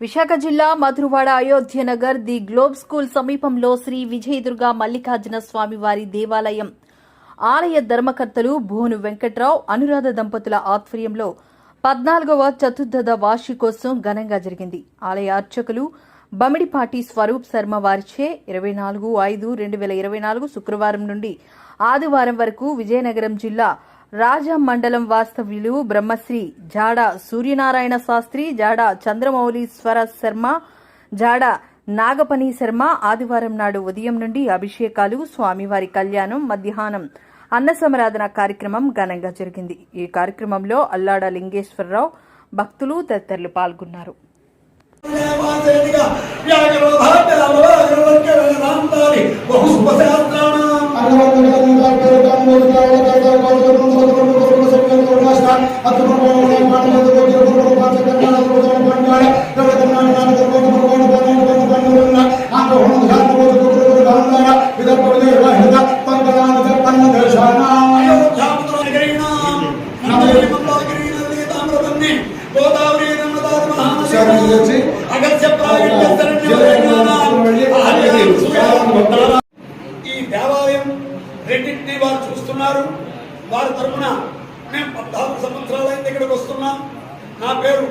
విశాఖ జిల్లా Madhurawada Ayodhyanagar the globe school సమీపంలో శ్రీ విజయదుర్గ మల్లికార్జున స్వామివారి దేవాలయం. ఆలయ ధర్మకర్తలు భువను వెంకట్రావు అనురాధ దంపతుల ఆధ్వర్యంలో పద్నాలుగవ చతుర్థద వార్షికోత్సవం ఘనంగా జరిగింది. ఆలయ అర్చకులు బమిడిపాటి స్వరూప్ శర్మ వారిచే ఇరవై నాలుగు ఐదు రెండు వేల ఇరవై నాలుగు శుక్రవారం నుండి ఆదివారం వరకు విజయనగరం జిల్లా రాజా మండలం వాస్తవ్యులు బ్రహ్మశ్రీ జాడ సూర్యనారాయణ శాస్త్రి జాడ చంద్రమౌళీశ్వర శర్మ జాడ నాగపని శర్మ ఆదివారం నాడు ఉదయం నుండి అభిషేకాలు స్వామివారి కళ్యాణం మధ్యాహ్నం అన్న సమరాధన కార్యక్రమం ఘనంగా జరిగింది. ఈ కార్యక్రమంలో అల్లాడ లింగేశ్వరరావు భక్తులు తదితరులు పాల్గొన్నారు. ఈ దేవాలయం రెండింటినీ వారు చూస్తున్నారు. వారి తరఫున మేము పద్నాలుగు సంవత్సరాలైంది ఇక్కడికి వస్తున్నాం. నా పేరు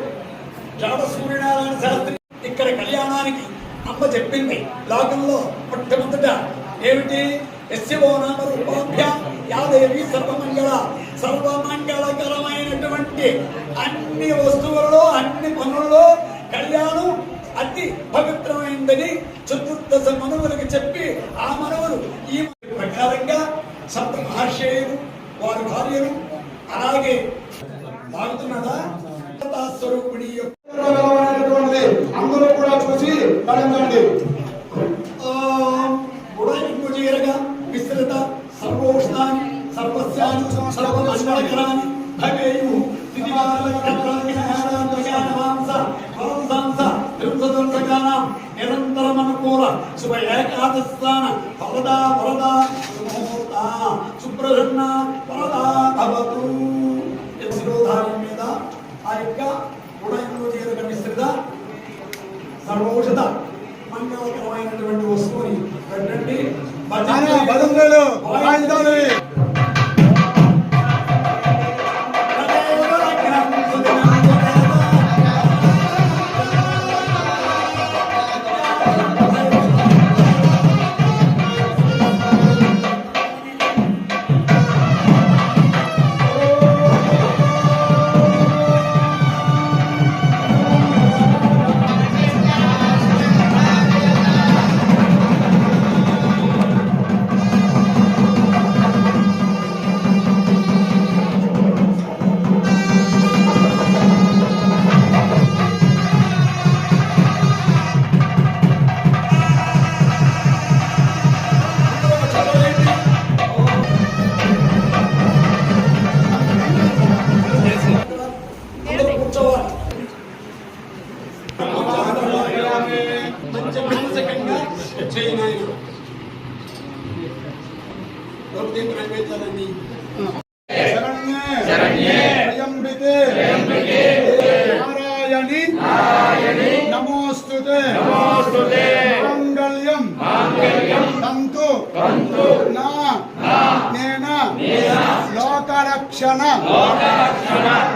జాడ సూర్యనారాయణ శాస్త్రి. ఇక్కడ కళ్యాణానికి అమ్మ చెప్పింది. లోకంలో మొట్టమొదట ఏమిటి? ఎస్సీఓ నామ రూపాభ్య యాదేవి సర్వమంగళ సర్వమంగళకరమైనటువంటి అన్ని వస్తువులలో అన్ని పనుల్లో కళ్యాణం అతి పవిత్రమైందని చతుర్దశ మనవులకు చెప్పి ఆ మనవులు ఈ ప్రకారంగా సప్త మహర్షేయులు వారి భార్యలు అలాగే బాగుతున్నదా స్వరూపిణి అందరూ కూడా చూసి కడండి విస్తృత సర్వోష్ణాన్ని సర్వస్యాని సర్వమంగళకరాని భవేయు నిరంతరమనుకూల శుభ ఏకాదశాన ఫలదా వరదా సుముహూర్త సుప్రసన్న వరదా భజనలు చేయనాయి భక్తి నైవేద్యాలన్నీ శరణ్యే నారాయణి నమోస్తుతే నమోస్తుతే తంతు నా నేన లోకరక్షణ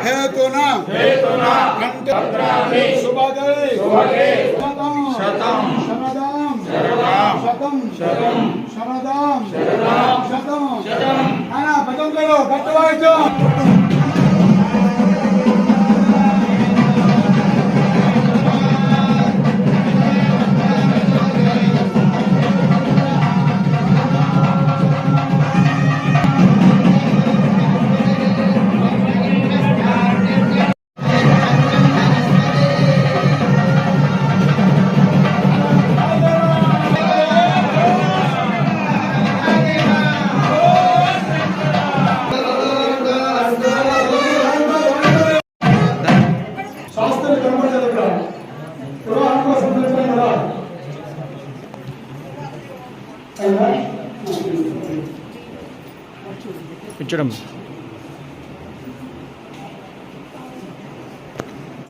హేతున గట్టవాయితో శాస్త్రం ఇచ్చడం